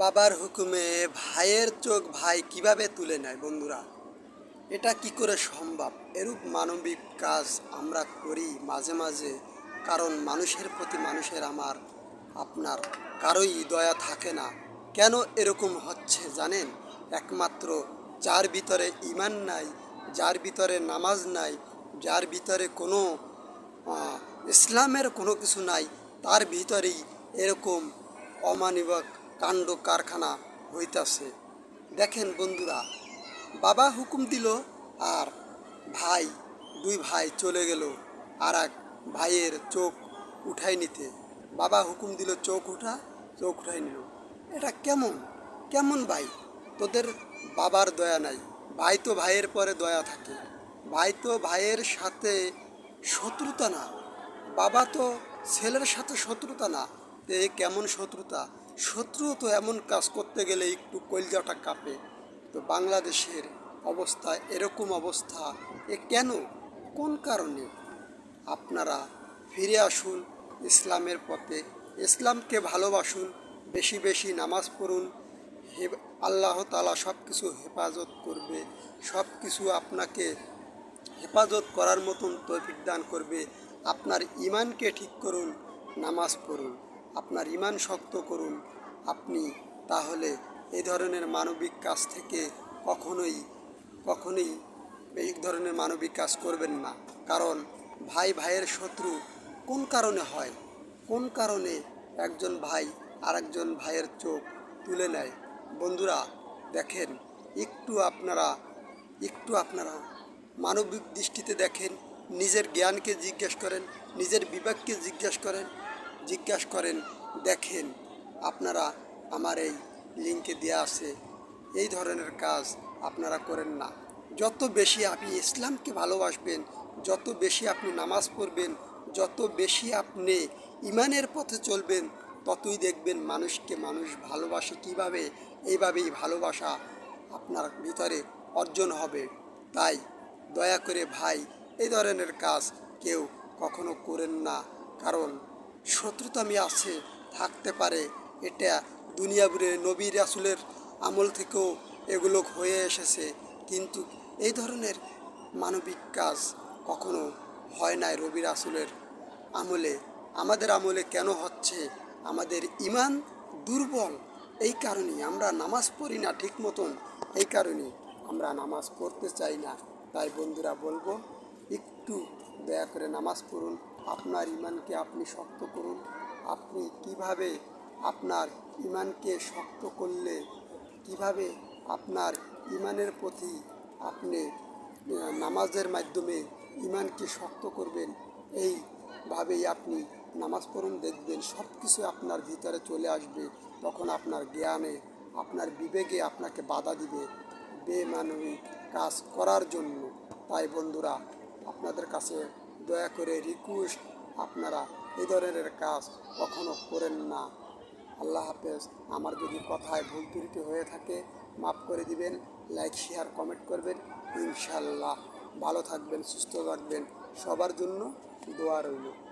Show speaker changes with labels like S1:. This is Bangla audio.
S1: বাবার হুকুমে ভাইয়ের চোখ ভাই কীভাবে তুলে নেয় বন্ধুরা? এটা কি করে সম্ভব? এরূপ মানবিক কাজ আমরা করি মাঝে মাঝে, কারণ মানুষের প্রতি মানুষের আমার, আপনার কারোই দয়া থাকে না। কেন এরকম হচ্ছে জানেন? একমাত্র যার ভিতরে ইমান নাই, যার ভিতরে নামাজ নাই, যার ভিতরে কোনো ইসলামের কোনো কিছু নাই, তার ভিতরেই এরকম অমানবিক কাণ্ড কারখানা হইতাছে। দেখেন বন্ধুরা, বাবা হুকুম দিল আর ভাই, দুই ভাই চলে গেল আর এক ভাইয়ের চোখ উঠাই নিতে। বাবা হুকুম দিল, চোখ উঠা, চোখ উঠাই নিল। এটা কেমন? কেমন ভাই? তোদের বাবার দয়া নাই। ভাই তো ভাইয়ের পরে দয়া থাকে। ভাই তো ভাইয়ের সাথে শত্রুতা না। বাবা তো ছেলের সাথে শত্রুতা না। এ কেমন শত্রুতা? শত্রু তো এমন কাজ করতে গেলে একটু কলজাটা কাঁপে। তো বাংলাদেশের অবস্থা, এরকম অবস্থা, এ কেন? কোন কারণে? আপনারা ফিরে আসুন ইসলামের পথে। ইসলামকে ভালোবাসুন, বেশি বেশি নামাজ পড়ুন। হে আল্লাহ তালা সব কিছু হেফাজত করবে। সব কিছু আপনাকে হেফাজত করার মতন তৌফিক দান করবে। আপনার ইমানকে ঠিক করুন, নামাজ পড়ুন। আপনার ইমান শক্ত করুন। আপনি তাহলে এই ধরনের মানবিক কাজ থেকে কখনোই কখনোই এই ধরনের মানবিক কাজ করবেন না। কারণ ভাই, ভাইয়ের শত্রু কোন কারণে হয়? কোন কারণে একজন ভাই আরেকজন ভাইয়ের চোখ তুলে নেয়? বন্ধুরা, দেখেন, একটু আপনারা একটু আপনারা মানবিক দৃষ্টিতে দেখেন, নিজের জ্ঞানকে জিজ্ঞেস করেন, নিজের বিবেককে জিজ্ঞেস করেন জিজ্ঞাসা করেন, দেখেন, আপনারা আমার এই লিঙ্কে দেওয়া আছে। এই ধরনের কাজ আপনারা করেন না। যত বেশি আপনি ইসলামকে ভালোবাসবেন, যত বেশি আপনি নামাজ পড়বেন, যত বেশি আপনি ইমানের পথে চলবেন, ততই দেখবেন মানুষকে মানুষ ভালোবাসে কীভাবে, এইভাবেই ভালোবাসা আপনার ভিতরে অর্জন হবে। তাই দয়া করে ভাই, এই ধরনের কাজ কেউ কখনো করেন না। কারণ শত্রুতামি আছে, থাকতে পারে। এটা দুনিয়া বুড়ে নবী রাসুলের আমল থেকেও এগুলো হয়ে এসেছে। কিন্তু এই ধরনের মানবিক কাজ কখনো হয় নাই রবি রাসুলের আমলে। আমাদের আমলে কেন হচ্ছে? আমাদের ইমান দুর্বল। এই কারণে আমরা নামাজ পড়ি না ঠিক মতন। এই কারণে আমরা নামাজ পড়তে চাই না। তাই বন্ধুরা, বলব, একটু দয়া করে নামাজ পড়ুন। আপনার ইমানকে আপনি শক্ত করুন। আপনি কীভাবে আপনার ইমানকে শক্ত করলে, কীভাবে আপনার ইমানের প্রতি আপনি নামাজের মাধ্যমে ইমানকে শক্ত করবেন এইভাবেই আপনি নামাজ পড়ুন, দেখবেন সব কিছু আপনার ভিতরে চলে আসবে। তখন আপনার জ্ঞানে, আপনার বিবেকে আপনাকে বাধা দিবে। বেমানবিক কাজ করার জন্য। তাই বন্ধুরা আপনাদের কাছে দয়া করে রিকোয়েস্ট আপনারা এই ধরনের কাজ কখনো করেন না। আল্লাহ হাফেজ, আমার যদি কথায় ভুল ত্রুটি হয়ে থাকে, মাফ করে দিবেন লাইক শেয়ার কমেন্ট করবেন। ইনশাল্লাহ ভালো থাকবেন, সুস্থ থাকবেন। সবার জন্য দোয়া রইল।